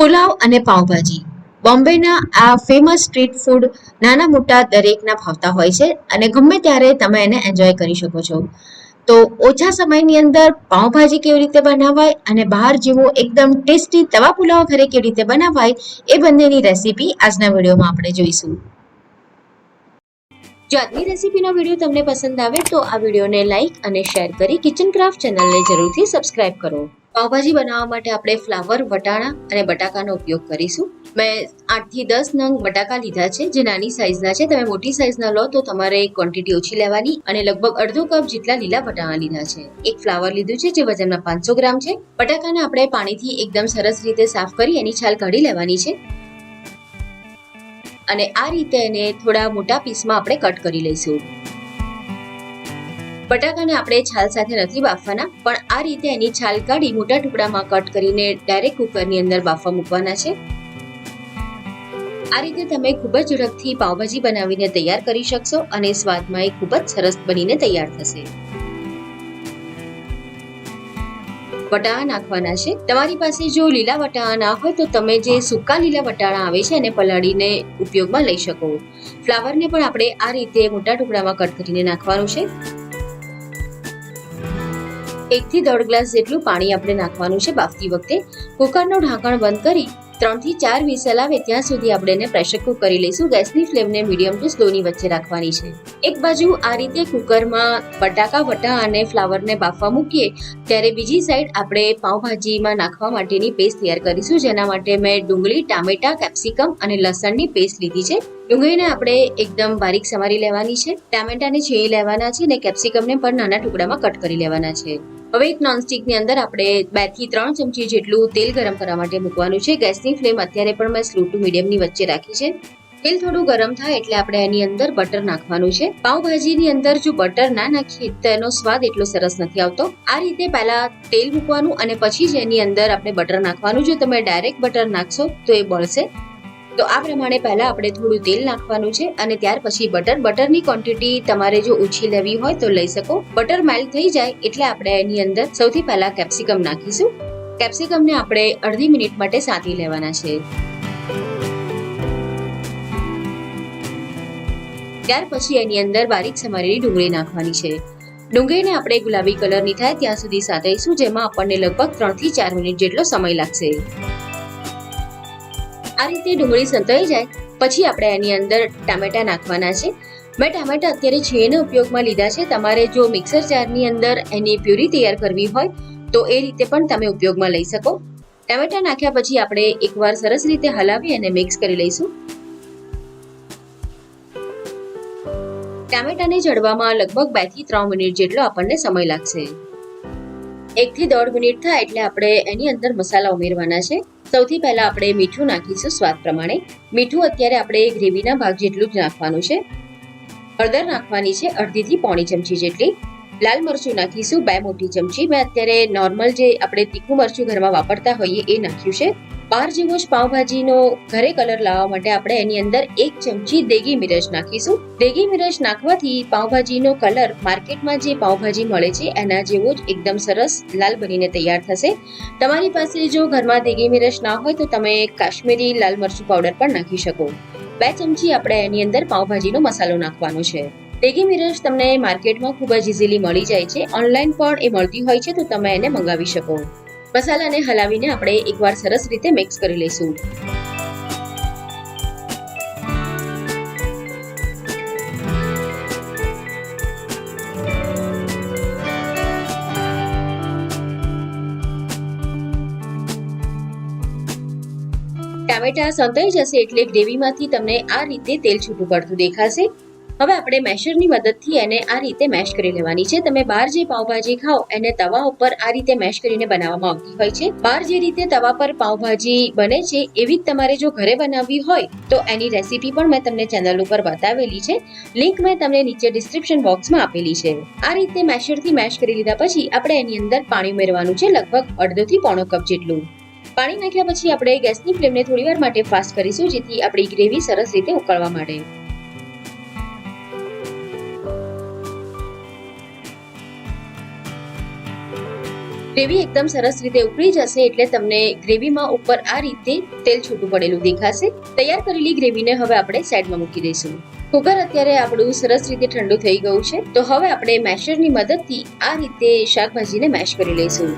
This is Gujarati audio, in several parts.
પુલાવ અને પાઉંભાજી. બોમ્બેના આ ફેમસ સ્ટ્રીટ ફૂડ નાના મોટા દરેકના ભાવતા હોય છે અને ગમે ત્યારે તમે એને એન્જોય કરી શકો છો. તો ઓછા સમયની અંદર પાઉંભાજી કેવી રીતે બનાવાય અને બહાર જેવો એકદમ ટેસ્ટી તવા પુલાવ ઘરે કેવી રીતે બનાવાય એ બંનેની રેસીપી આજના વિડીયોમાં આપણે જોઈશું. જો આજની રેસીપીનો વીડિયો તમને પસંદ આવે તો આ વિડીયોને લાઈક અને શેર કરી કિચન ક્રાફ્ટ ચેનલને જરૂરથી સબસ્ક્રાઇબ કરો. પાવભાજી બનાવવા માટે આપણે ફ્લાવર, વટાણા અને બટાકાનો ઉપયોગ કરીશું. મેં આઠથી દસ નંગ બટાકા લીધા છે, જે નાની સાઇઝના છે. તમે મોટી સાઇઝના લો તો તમારે ક્વોન્ટિટી ઓછી લેવાની અને લગભગ અડધો કપ જેટલા લીલા વટાણા લીધા છે. એક ફ્લાવર લીધું છે, જે વજનમાં પાંચસો ગ્રામ છે. બટાકાને આપણે પાણીથી એકદમ સરસ રીતે સાફ કરી એની છાલ કાઢી લેવાની છે. અને આ રીતે એને થોડા મોટા પીસમાં આપણે કટ કરી લઈશું. બટાકાને આપણે છાલ સાથે નથી બાફવાના, પણ આ રીતે એની છાલ કાઢી મોટા ટુકડામાં કટ કરીને ડાયરેક્ટ કુકરની અંદર બાફવા મૂકવાના છે. આ રીતે તમે ખૂબ જ ઝડપથી પાવભાજી બનાવીને તૈયાર કરી શકશો અને સ્વાદમાં એ ખૂબ જ સરસ બનીને તૈયાર થશે. વટાણા નાખવાના છે. તમારી પાસે જો લીલા વટાણા ના હોય તો તમે જે સૂકા લીલા વટાણા આવે છે એને પલાળીને ઉપયોગમાં લઈ શકો. ફ્લાવરને પણ આપણે આ રીતે મોટા ટુકડામાં કટ કરીને નાખવાનું છે. એકથી દોઢ ગ્લાસ જેટલું પાણી આપણે નાખવાનું છે બાફતી વખતે. કુકરનું ઢાંકણ બંધ કરી ત્રણથી ચાર વિસલ આવે ત્યાં સુધી આપણે એને પ્રેશર કુક કરી લઈશું. ગેસની ફ્લેમને મીડિયમ ટુ સ્લોની વચ્ચે રાખવાની છે. એક બાજુ આ રીતે કુકરમાં બટાકા, વટા અને ફ્લાવરને બાફવા મૂકીએ, ત્યારે બીજી સાઈડ આપણે પાઉંભાજીમાં નાખવા માટેની પેસ્ટ તૈયાર કરીશું. જેના માટે મેં ડુંગળી, ટામેટા, કેપ્સિકમ અને લસણની પેસ્ટ લીધી છે. ડુંગળીને આપણે એકદમ બારીક સમારી લેવાની છે. ટામેટાને છીણી લેવાના છે અને કેપ્સિકમને પણ નાના ટુકડામાં કટ કરી લેવાના છે. હવે એક નોનસ્ટિકની અંદર આપણે બેથી ત્રણ ચમચી જેટલું તેલ ગરમ કરવા માટે મૂકવાનું છે. ગેસની ફ્લેમ અત્યારે પણ મેં સ્લો ટુ મીડિયમની વચ્ચે રાખી છે. તેલ થોડું ગરમ થાય એટલે આપણે એની અંદર બટર નાખવાનું છે. પાઉભાજીની અંદર જો બટર ના નાખીએ, તો એનો સ્વાદ એટલો સરસ નથી આવતો. આ રીતે પહેલા તેલ મૂકવાનું અને પછી જ એની અંદર આપણે બટર નાખવાનું. જો તમે ડાયરેક્ટ બટર નાખશો, તો એ બળશે. તો આ પ્રમાણે પહેલા આપણે થોડું તેલ નાખવાનું છે અને ત્યાર પછી બટર. બટરની ક્વોન્ટિટી તમારે જો ઓછી લેવી હોય તો લઈ શકો. બટર મેલ્ટ થઈ જાય એટલે આપણે એની અંદર સૌથી પહેલા કેપ્સિકમ નાખીશું. કેપ્સિકમને આપણે અડધી મિનિટ માટે સાંતી લેવાના છે. ત્યાર પછી એની અંદર બારીક સમારેલી ડુંગળી નાખવાની છે. ડુંગળીને આપણે ગુલાબી કલરની થાય ત્યાં સુધી સાતઈશું જેમાં આપણને લગભગ ત્રણથી ચાર મિનિટ જેટલો સમય લાગશે. આ રીતે ડુંગળી સંતાઈ જાય, પછી આપણે એની અંદર ટામેટા નાખવાના છે. મેં ટામેટા અત્યારે છીણીને ઉપયોગમાં લીધા છે. તમારે જો મિક્સર જારની અંદર એની પ્યુરી તૈયાર કરવી હોય, તો એ રીતે પણ તમે ઉપયોગમાં લઈ શકો. ટામેટા નાખ્યા પછી આપણે એકવાર સરસ રીતે હલાવી અને મિક્સ કરી લઈશું. ટામેટાને જળવામાં લગભગ બેથી ત્રણ મિનિટ જેટલો આપણને સમય લાગશે. એક થી દોઢ મિનિટ થાય એટલે આપણે એની અંદર મસાલા ઉમેરવાના છે. સૌથી પહેલા આપણે મીઠું નાખીશું સ્વાદ પ્રમાણે. મીઠું અત્યારે આપણે ગ્રેવીના ભાગ જેટલું જ નાખવાનું છે. હળદર નાખવાની છે અડધીથી પોણી ચમચી જેટલી. લાલ મરચું નાખીશું બે મોટી ચમચી. મેં અત્યારે નોર્મલ જે આપણે તીખું મરચું ઘરમાં વાપરતા હોઈએ એ નાખ્યું છે. બહાર જેવો જ પાવભાજીનો ઘરે કલર લાવવા માટે આપણે એની અંદર એક ચમચી દેગી મિરચ નાખીશું. દેગી મિરચ નાખવાથી પાવભાજીનો કલર માર્કેટમાં જે પાવભાજી મળે છે, એના જેવો જ એકદમ સરસ લાલ બનીને તૈયાર થશે. તમારી પાસે જો ઘરમાં દેગી મિરચ ના હોય તો તમે કાશ્મીરી લાલ મરચું પાવડર પણ નાખી શકો. બે ચમચી આપણે એની અંદર પાવભાજીનો મસાલો નાખવાનો છે. દેગી મિરચ તમને માર્કેટમાં ખૂબ જ ઇઝીલી મળી જાય છે. ઓનલાઈન પણ એ મળતી હોય છે તો તમે એને મંગાવી શકો. મસાલાને હલાવીને આપણે એકવાર સરસ રીતે મિક્સ કરી લઈશું. ટામેટા સંતાઈ જશે એટલે ગ્રેવીમાંથી તમને આ રીતે તેલ છૂટું પડતું દેખાશે. હવે આપણે મેશરની મદદથી એને આ રીતે મેશ કરી લેવાની છે. તમે બહાર જે પાવભાજી ખાઓ, એને તવા ઉપર આ રીતે મેશ કરીને બનાવવામાં આવતી હોય છે. બહાર જે રીતે તવા પર પાવભાજી બને છે, એવી જ તમારે જો ઘરે બનાવવી હોય, તો એની રેસીપી પણ મેં તમને ચેનલ ઉપર બતાવેલી છે. લિંક મેં તમને નીચે ડિસ્ક્રિપ્શન બોક્સમાં આપેલી છે. આ રીતે મેશરથી મેશ કરી લીધા પછી આપણે એની અંદર પાણી ઉમેરવાનું છે, લગભગ અડધોથી પોણો કપ જેટલું. પાણી નાખ્યા પછી આપણે ગેસની ફ્લેમને થોડીવાર માટે ફાસ્ટ કરીશું, જેથી આપણી ગ્રેવી સરસ રીતે ઉકળવા માટે ગ્રેવી એકદમ સરસ રીતે ઉકળી જશે એટલે તમને ગ્રેવીમાં ઉપર આ રીતે તેલ છૂટું પડેલું દેખાશે. તૈયાર કરેલી ગ્રેવીને હવે આપણે સાઈડમાં મૂકી દઈશું. કુકર અત્યારે આપણું સરસ રીતે ઠંડુ થઈ ગયું છે. તો હવે આપણે મેશરની મદદથી આ રીતે શાકભાજીને મેશ કરી લઈશું.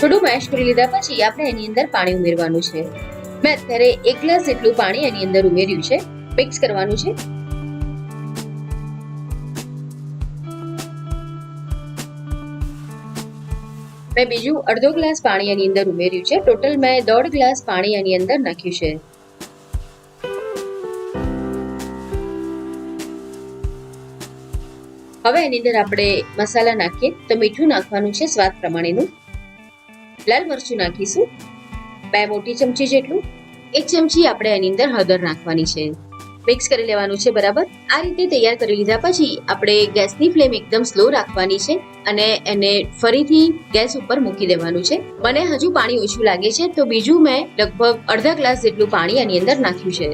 થોડું મેશ કરી લીધા પછી આપણે એની અંદર પાણી ઉમેરવાનું છે. મેં અત્યારે એક ગ્લાસ જેટલું પાણી એની અંદર ઉમેર્યું છે. મિક્સ કરવાનું છે. મેં બીજું અડધો ગ્લાસ પાણી એની અંદર ઉમેર્યું છે. ટોટલ મેં દોઢ ગ્લાસ પાણી એની અંદર નાખ્યું છે. હવે એની અંદર આપણે મસાલા નાખીએ. તો મીઠું નાખવાનું છે સ્વાદ પ્રમાણેનું. લાલ મરચું નાખીશું. બે મોટી ચમચી જેટલું. એક ચમચી આપણે એની અંદર હળદર નાખવાની છે. મિક્સ કરી લેવાનું છે બરાબર? આ રીતે તૈયાર કરી લીધા પછી આપણે ગેસની ફ્લેમ એકદમ સ્લો રાખવાની છે અને એને ફરીથી ગેસ ઉપર મૂકી દેવાનું છે. મને હજુ પાણી ઓછું લાગે છે તો બીજું મેં લગભગ અડધા ગ્લાસ જેટલું પાણી એની અંદર નાખ્યું છે.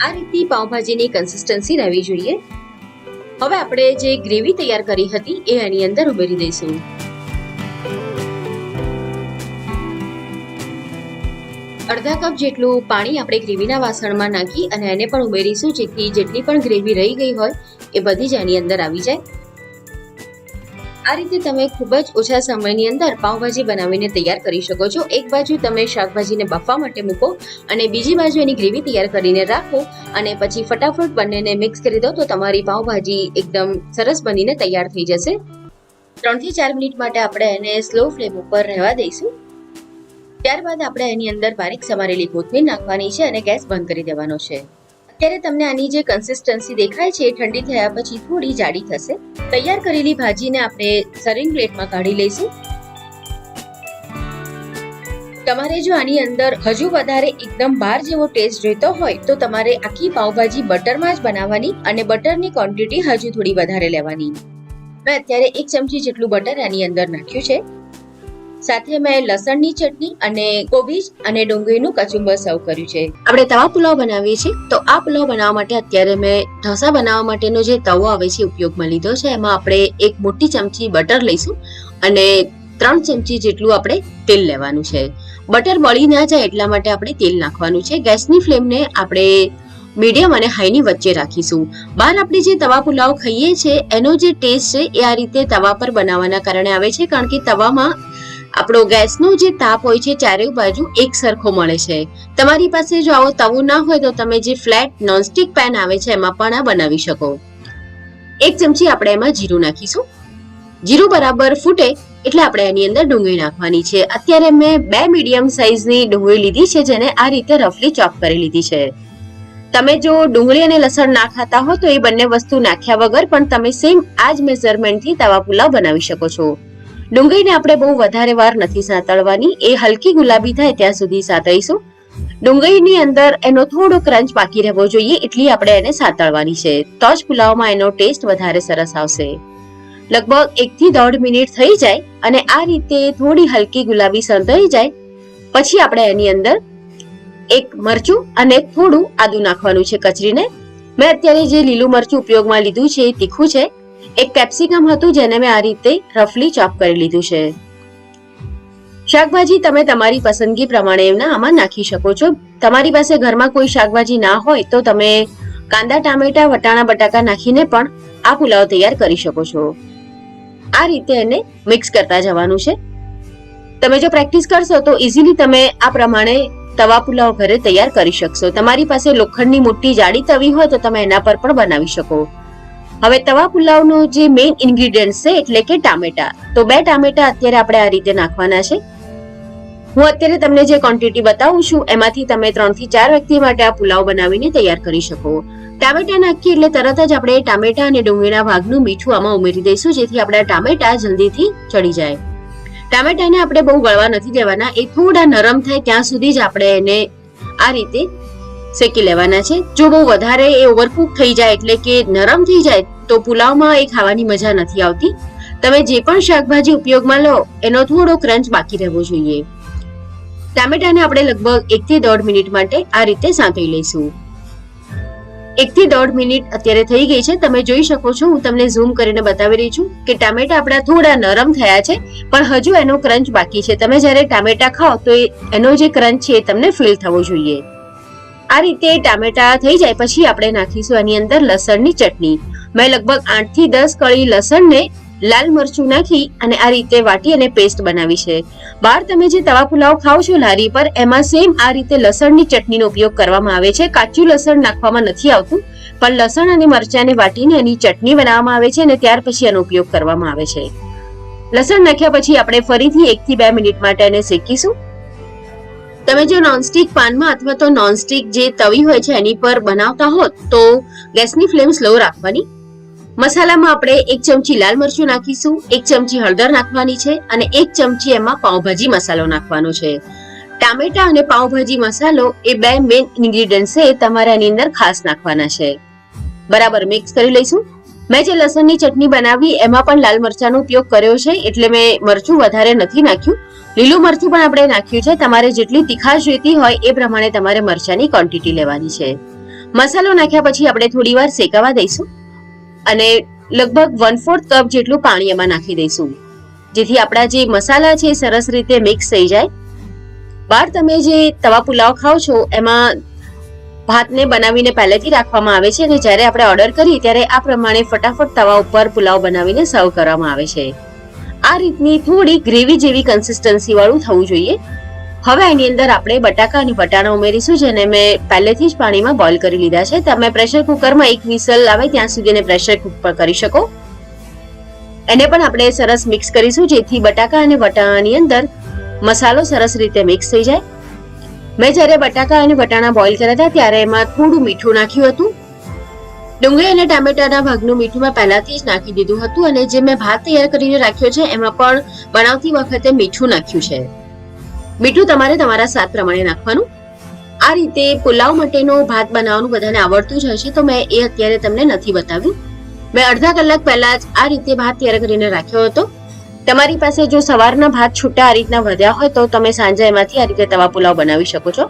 આ રીતની પાઉંભાજીની કન્સિસ્ટન્સી રહેવી જોઈએ. હવે આપણે જે ગ્રેવી તૈયાર કરી હતી એ એની અંદર ઉમેરી દઈશું. અડધા કપ જેટલું પાણી આપણે ગ્રેવીના વાસણમાં નાખી અને એને પણ ઉમેરીશું, જેથી જેટલી પણ ગ્રેવી રહી ગઈ હોય એ બધી જ એની અંદર આવી જાય. આ રીતે તમે ખૂબ જ ઓછા સમયની અંદર પાઉંભાજી બનાવીને તૈયાર કરી શકો છો. એક બાજુ તમે શાકભાજીને બફવા માટે મૂકો અને બીજી બાજુ એની ગ્રેવી તૈયાર કરીને રાખો અને પછી ફટાફટ બંનેને મિક્સ કરી દો, તો તમારી પાઉંભાજી એકદમ સરસ બનીને તૈયાર થઈ જશે. ત્રણથી ચાર મિનિટ માટે આપણે એને સ્લો ફ્લેમ ઉપર રહેવા દઈશું. ત્યારબાદ આપણે એની અંદર બારીક સમારેલી કોથમીર નાખવાની છે અને ગેસ બંધ કરી દેવાનો છે. અત્યારે તમને આની જે કન્સિસ્ટન્સી દેખાય છે એ ઠંડી થયા પછી થોડી જાડી થશે. તૈયાર કરેલી ભાજીને આપણે સર્વિંગ પ્લેટમાં કાઢી લઈશું. તમારે જો આની અંદર હજુ વધારે એકદમ બહાર જેવો ટેસ્ટ જોઈતો હોય તો તમારે આખી પાવભાજી બટરમાં જ બનાવવાની અને બટરની ક્વોન્ટિટી હજુ થોડી વધારે લેવાની. મેં અત્યારે એક ચમચી જેટલું બટર આની અંદર નાખ્યું છે. સાથે મેં લસણની ચટણી અને કોબીજ અને ડુંગળીનું કચુંબર સર્વ કર્યું છે. આપણે તવા પુલાવ બનાવીએ છીએ. તો આ પુલાવ બનાવવા માટે અત્યારે મેં ઢોસા બનાવવા માટેનો જે તવો આવે છે ઉપયોગમાં લીધો છે. એમાં આપણે એક મોટી ચમચી બટર લઈશું અને ત્રણ ચમચી જેટલું આપણે તેલ લેવાનું છે. બટર બળી ના જાય એટલા માટે આપણે તેલ નાખવાનું છે. ગેસની ફ્લેમને આપણે મીડિયમ અને હાઈની વચ્ચે રાખીશું. બહાર આપણે જે તવા પુલાવ ખાઈએ છીએ એનો જે ટેસ્ટ છે એ આ રીતે તવા પર બનાવવાના કારણે આવે છે. કારણ કે તવામાં આપણો ગેસનો જે તાપ હોય છે ચારે બાજુ એક સરખો મળે છે. તમારી પાસે જો આવો તવો ના હોય તો તમે જે ફ્લેટ નોનસ્ટિક પેન આવે છે એમાં પણ આ બનાવી શકો. એક ચમચી આપણે એમાં જીરું નાખીશું. જીરું બરાબર ફૂટે એટલે આપણે એની અંદર ડુંગળી નાખવાની છે. અત્યારે મેં બે મીડિયમ સાઇઝની ડુંગળી લીધી છે જેને આ રીતે રફલી ચોપ કરી લીધી છે. તમે જો ડુંગળી અને લસણ ના ખાતા હો તો એ બંને વસ્તુ નાખ્યા વગર પણ તમે સેમ આ જ મેઝરમેન્ટથી તવા પુલાવ બનાવી શકો છો. ડુંગળીને આપણે બહુ વધારે વાર નથી સાતળવાની. એ હલકી ગુલાબી થાય ત્યાં સુધી સાતળીશું. ડુંગળીની અંદર એનો થોડો ક્રંચ બાકી રહેવો જોઈએ એટલી આપણે એને સાતળવાની છે. તો જ પુલાવમાં એનો ટેસ્ટ વધારે સરસ આવશે. લગભગ એક થી દોઢ મિનિટ થઈ જાય અને આ રીતે થોડી હલકી ગુલાબી સંતળી જાય. પછી આપણે એની અંદર એક મરચું અને થોડું આદુ નાખવાનું છે કચરીને. મેં અત્યારે જે લીલું મરચું ઉપયોગમાં લીધું છે એ તીખું છે. એક કેપ્સિકમ હતું જેને મેં આ રીતે રફલી ચોપ કરી લીધું છે. શાકભાજી તમે તમારી પસંદગી પ્રમાણે આમાં નાખી શકો છો. તમારી પાસે ઘરમાં કોઈ શાકભાજી ના હોય તો તમે કાંદા, ટામેટા, વટાણા, બટાકા નાખીને પણ આ પુલાવ તૈયાર કરી શકો છો. આ રીતે એને મિક્સ કરતા જવાનું છે. તમે જો પ્રેક્ટિસ કરશો તો ઇઝીલી તમે આ પ્રમાણે તવા પુલાવ ઘરે તૈયાર કરી શકશો. તમારી પાસે લોખંડની મોટી જાડી તવી હોય તો તમે એના પર પણ બનાવી શકો. હવે તવા પુલાવનો જે મેઇન ઇન્ગ્રીડિયન્ટ છે, એટલે કે ટામેટા. તો બે ટામેટા અત્યારે આપણે આ રીતે નાખવાના છે. હું અત્યારે તમને જે ક્વોન્ટિટી બતાવું છું, એમાંથી તમે ત્રણથી ચાર વ્યક્તિ માટે આ પુલાવ બનાવીને તૈયાર કરી શકો. ટામેટા નાખીએ એટલે તરત જ આપણે ટામેટા અને ડુંગળીના ભાગનું મીઠું આમાં ઉમેરી દઈશું, જેથી આપણા ટામેટા જલ્દીથી ચડી જાય. ટામેટાને આપણે બહુ ગળવા નથી દેવાના, એ થોડા નરમ થાય ત્યાં સુધી જ આપણે એને આ રીતે શેકી લેવાના છે. જો બહુ વધારે એ ઓવરકુક થઈ જાય એટલે કે નરમ થઈ જાય, તો પુલાવમાં એ ખાવાની મજા નથી આવતી. તમે જે પણ શાકભાજી ઉપયોગમાં લો, એનો થોડો ક્રંચ બાકી રહેવો જોઈએ. ટામેટાને આપણે લગભગ એક થી દોઢ મિનિટ માટે આ રીતે સાંતળી લઈશું. એક થી દોઢ મિનિટ અત્યારે થઈ ગઈ છે. તમે જોઈ શકો છો, હું તમને ઝૂમ કરીને બતાવી રહી છું કે ટામેટા આપણા થોડા નરમ થયા છે, પણ હજુ એનો ક્રંચ બાકી છે. તમે જ્યારે ટામેટા ખાઓ, તો એનો જે ક્રંચ છે એ તમને ફીલ થવો જોઈએ. આ રીતે ટામેટા થઈ જાય પછી આપણે નાખીશું એની અંદર લસણની ચટણી. મેં લગભગ આઠથી દસ કળી લસણને લાલ મરચું નાખી અને આ રીતે વાટી અને પેસ્ટ બનાવી છે. બહાર તમે જે તવા પુલાવ ખાઓ છો લારી પર, એમાં સેમ આ રીતે લસણની ચટણીનો ઉપયોગ કરવામાં આવે છે. કાચું લસણ નાખવામાં નથી આવતું, પણ લસણ અને મરચાંને વાટીને એની ચટણી બનાવવામાં આવે છે અને ત્યાર પછી એનો ઉપયોગ કરવામાં આવે છે. લસણ નાખ્યા પછી આપણે ફરીથી એક થી બે મિનિટ માટે એને શેકીશું. તમે જો નોનસ્ટિક પાનમાં અથવા તો નોનસ્ટિક જે તવી હોય છે એની પર બનાવતા હો તો ગેસની ફ્લેમ સ્લો રાખવાની. મસાલામાં આપણે એક ચમચી લાલ મરચું નાખીશું, એક ચમચી હળદર નાખવાની છે અને એક ચમચી એમાં પાઉંભાજી મસાલો નાખવાનો છે. ટામેટા અને પાઉંભાજી મસાલો એ બે મેઇન ઇન્ગ્રીડિયન્ટ છે તમારે એની અંદર ખાસ નાખવાના છે. બરાબર મિક્સ કરી લઈશું. મેં જે લસણની ચટણી બનાવી, એમાં પણ લાલ મરચાંનો ઉપયોગ કર્યો છે, એટલે મેં મરચું વધારે નથી નાખ્યું. લીલું મરચું પણ આપણે નાખ્યું છે. તમારે જેટલી તીખાશ જોઈતી હોય, એ પ્રમાણે તમારે મરચાંની ક્વોન્ટિટી લેવાની છે. મસાલો નાખ્યા પછી આપણે થોડી વાર શેકાવા દઈશું અને લગભગ વન ફોર્થ કપ જેટલું પાણી એમાં નાખી દઈશું. જેથી આપણા જે મસાલા છે સરસ રીતે મિક્સ થઈ જાય. બહાર તમે જે તવા પુલાવ ખાઓ છો, એમાં ભાતને બનાવીને પહેલેથી રાખવામાં આવે છે અને જ્યારે આપણે ઓર્ડર કરીએ ત્યારે આ પ્રમાણે ફટાફટ તવા ઉપર પુલાવ બનાવીને સર્વ કરવામાં આવે છે. આ રીતની થોડી ગ્રેવી જેવી કન્સિસ્ટન્સી વાળું થવું જોઈએ. હવે એની અંદર આપણે બટાકા અને વટાણા ઉમેરીશું, જેને મેં પહેલેથી જ પાણીમાં બોઇલ કરી લીધા છે. તમે પ્રેશર કુકરમાં એક વિસલ આવે ત્યાં સુધી એને પ્રેશર કુકર કરી શકો. એને પણ આપણે સરસ મિક્સ કરીશું, જેથી બટાકા અને વટાણાની અંદર મસાલો સરસ રીતે મિક્સ થઈ જાય. મેં જ્યારે બટાકા અને વટાણા બોઇલ કર્યા હતા, ત્યારે એમાં થોડું મીઠું નાખ્યું હતું. ડુંગળી અને ટામેટાના ભાગનું મીઠું મેં પહેલાથી જ નાખી દીધું હતું અને જે મેં ભાત તૈયાર કરીને રાખ્યો છે, એમાં પણ બનાવતી વખતે મીઠું નાખ્યું છે. મીઠું તમારે તમારા સ્વાદ પ્રમાણે નાખવાનું. આ રીતે પુલાવ માટેનો ભાત બનાવવાનું બધાને આવડતું જ હશે તો મેં એ અત્યારે તમને નથી બતાવ્યું. મેં અડધા કલાક પહેલા જ આ રીતે ભાત તૈયાર કરીને રાખ્યો હતો. તમારી પાસે જો સવારના ભાત છૂટા આ રીતના વધ્યા હોય તો તમે સાંજે એમાંથી આ રીતે તવા પુલાવ બનાવી શકો છો.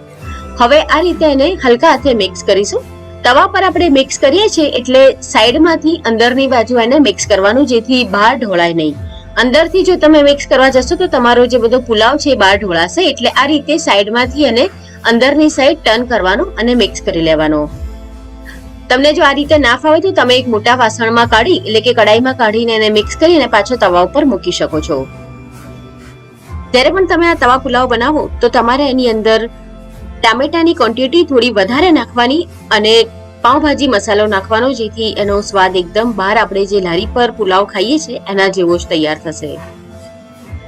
હવે આ રીતે એને હલકા હાથે મિક્સ કરીશું. તવા પર આપણે મિક્સ કરીએ છીએ એટલે સાઈડમાંથી અંદરની બાજુ એને મિક્સ કરવાનું, જેથી બહાર ઢોળાય નહીં. અંદરથી જો તમે મિક્સ કરવા જશો તો તમારો જે બધો પુલાવ છે એ બહાર ઢોળાશે એટલે આ રીતે સાઈડમાંથી એને અંદરની સાઈડ ટર્ન કરવાનો અને મિક્સ કરી લેવાનો. તમને જો આ રીતે ના ફાવે તો તમે એક મોટા વાસણમાં કાઢી, એટલે કે કડાઈમાં કાઢીને એને મિક્સ કરીને પાછો તવા ઉપર મૂકી શકો છો. જ્યારે પણ તમે આ તવા પુલાવ બનાવો, તો તમારે એની અંદર ટામેટાની ક્વોન્ટિટી થોડી વધારે નાખવાની અને પાઉંભાજી મસાલો નાખવાનો, જેથી એનો સ્વાદ એકદમ બહાર આપણે જે લારી પર પુલાવ ખાઈએ છીએ, એના જેવો જ તૈયાર થશે.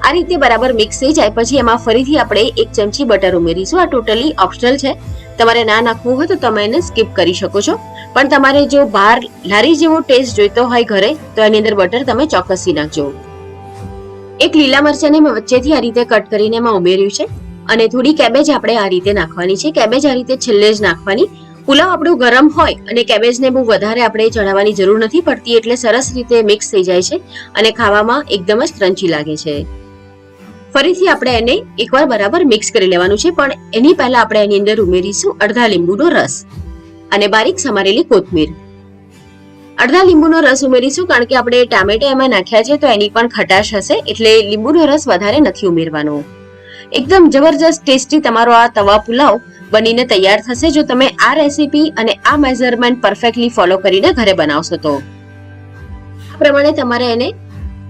આ રીતે બરાબર મિક્સ થઈ જાય, પછી એમાં ફરીથી આપણે એક ચમચી બટર ઉમેરીશું. આ ટોટલી ઓપ્શનલ છે. તમારે ના નાખવું હોય તો તમે એને સ્કીપ કરી શકો છો. પણ તમારે જો બહાર લારી જેવો ટેસ્ટ જોઈતો હોય ઘરે, તો એની અંદર બટર તમે ચોક્કસથી નાખજો. એક લીલા મરચાંને મેં વચ્ચેથી આ રીતે કટ કરીને એમાં ઉમેર્યું છે અને થોડી કેબેજ આપણે આ રીતે નાખવાની છે. કેબેજ આ રીતે છેલ્લે જ નાખવાની. પુલાવ આપણું ગરમ હોય અને કેબેજને બહુ વધારે આપણે ચડાવવાની જરૂર નથી પડતી એટલે સરસ રીતે મિક્સ થઈ જાય છે અને ખાવામાં એકદમ જ ક્રન્ચી લાગે છે. ફરીથી આપણે એને એકવાર બરાબર મિક્સ કરી લેવાનું છે, પણ એની પહેલા આપણે એની અંદર ઉમેરીશું અડધા લીંબુનો રસ. અને બારીક સમારેલી કોથમીર. અડધા લીંબુનો રસ ઉમેરીશું કારણ કે આપણે ટામેટા એમાં નાખ્યા છે તો એની પણ ખટાશ હશે એટલે લીંબુનો રસ વધારે નથી ઉમેરવાનો. એકદમ જબરજસ્ત ટેસ્ટી તમારો આ તવા પુલાવ બનીને તૈયાર થશે જો તમે આ રેસીપી અને આ મેઝરમેન્ટ પરફેક્ટલી ફોલો કરીને ઘરે બનાવશો તો. આ પ્રમાણે તમારે એને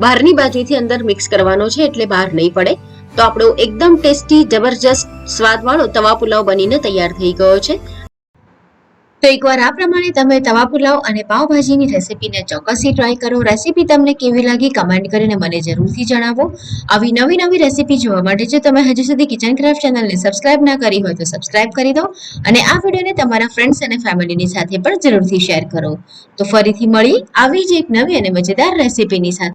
બહારની બાજુથી અંદર મિક્સ કરવાનો છે એટલે બહાર નહીં પડે. તો આપણો એકદમ ટેસ્ટી, જબરજસ્ત સ્વાદવાળો તવા પુલાવ બનીને તૈયાર થઈ ગયો છે. તો એકવાર આ પ્રમાણે તમે તવા પુલાવ અને પાવભાજીની રેસીપીને ચોક્કસથી ટ્રાય કરો. રેસીપી તમને કેવી લાગી કમેન્ટ કરીને મને જરૂરથી જણાવો. આવી નવી નવી રેસીપી જોવા માટે જો તમે હજુ સુધી કિચન ક્રાફ્ટ ચેનલને સબસ્ક્રાઇબ ના કરી હોય તો સબસ્ક્રાઇબ કરી દો અને આ વિડીયોને તમારા ફ્રેન્ડ્સ અને ફેમિલીની સાથે પણ જરૂરથી શેર કરો. તો ફરીથી મળી આવી જ એક નવી અને મજેદાર રેસીપીની સાથે.